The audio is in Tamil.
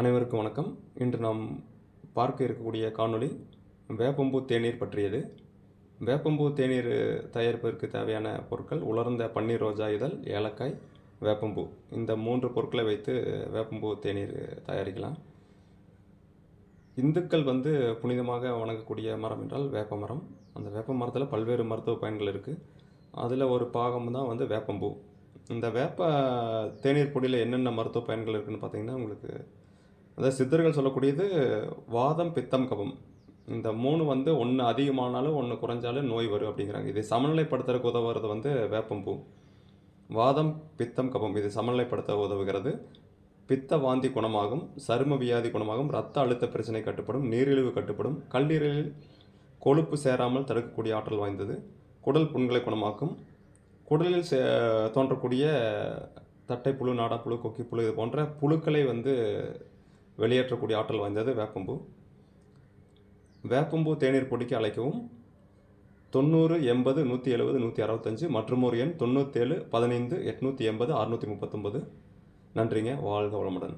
அனைவருக்கும் வணக்கம். இன்று நாம் பார்க்க இருக்கக்கூடிய காணொளி வேப்பம்பூ தேநீர் பற்றியது. வேப்பம்பூ தேநீர் தயாரிப்பதற்கு தேவையான பொருட்கள் உலர்ந்த பன்னீர் ரோஜா இதழ் ஏலக்காய் வேப்பம்பூ. இந்த மூன்று பொருட்களை வைத்து வேப்பம்பூ தேநீர் தயாரிக்கலாம். இந்துக்கள் வந்து புனிதமாக வணங்கக்கூடிய மரம் என்றால் வேப்ப மரம். அந்த வேப்ப மரத்தில் பல்வேறு மருத்துவ பயன்கள் இருக்குது அதில் ஒரு பாகம் தான் வந்து வேப்பம்பூ. இந்த வேப்ப தேநீர் பொடியில் என்னென்ன மருத்துவ பயன்கள் இருக்குதுன்னு பார்த்தீங்கன்னா உங்களுக்கு அதாவது சித்தர்கள் சொல்லக்கூடியது வாதம் பித்தம் கபம். இந்த மூணு வந்து ஒன்று அதிகமானாலும் ஒன்று குறைஞ்சாலும் நோய் வரும் அப்படிங்கிறாங்க. இதை சமநிலைப்படுத்துறதுக்கு உதவுறது வந்து வேப்பம்பூ வாதம் பித்தம் கபம். இது சமநிலைப்படுத்த உதவுகிறது. பித்த வாந்தி குணமாகும் சரும வியாதி குணமாகும் இரத்த அழுத்த பிரச்சனை கட்டுப்படும் நீரிழிவு கட்டுப்படும் கல்லீரலில் கொழுப்பு சேராமல் தடுக்கக்கூடிய ஆற்றல் வாய்ந்தது குடல் புண்களை குணமாக்கும் குடலில் சே தோன்றக்கூடிய தட்டைப்புழு நாடாப்புழு கொக்கிப்புழு இது போன்ற புழுக்களை வந்து வெளியேற்றக்கூடிய ஆற்றல் வாய்ந்தது வேப்பம்பூ. வேப்பம்பூ தேநீர் பொடிக்கு அழைக்கவும். தொண்ணூறு எண்பது நூற்றி எழுபது நூற்றி அறுபத்தஞ்சு மற்றும் ஒரு எண் தொண்ணூற்றேழு பதினைந்து எட்நூற்றி எண்பது அறுநூற்றி முப்பத்தொம்பது நன்றிங்க. வாழ்க வளமுடன்.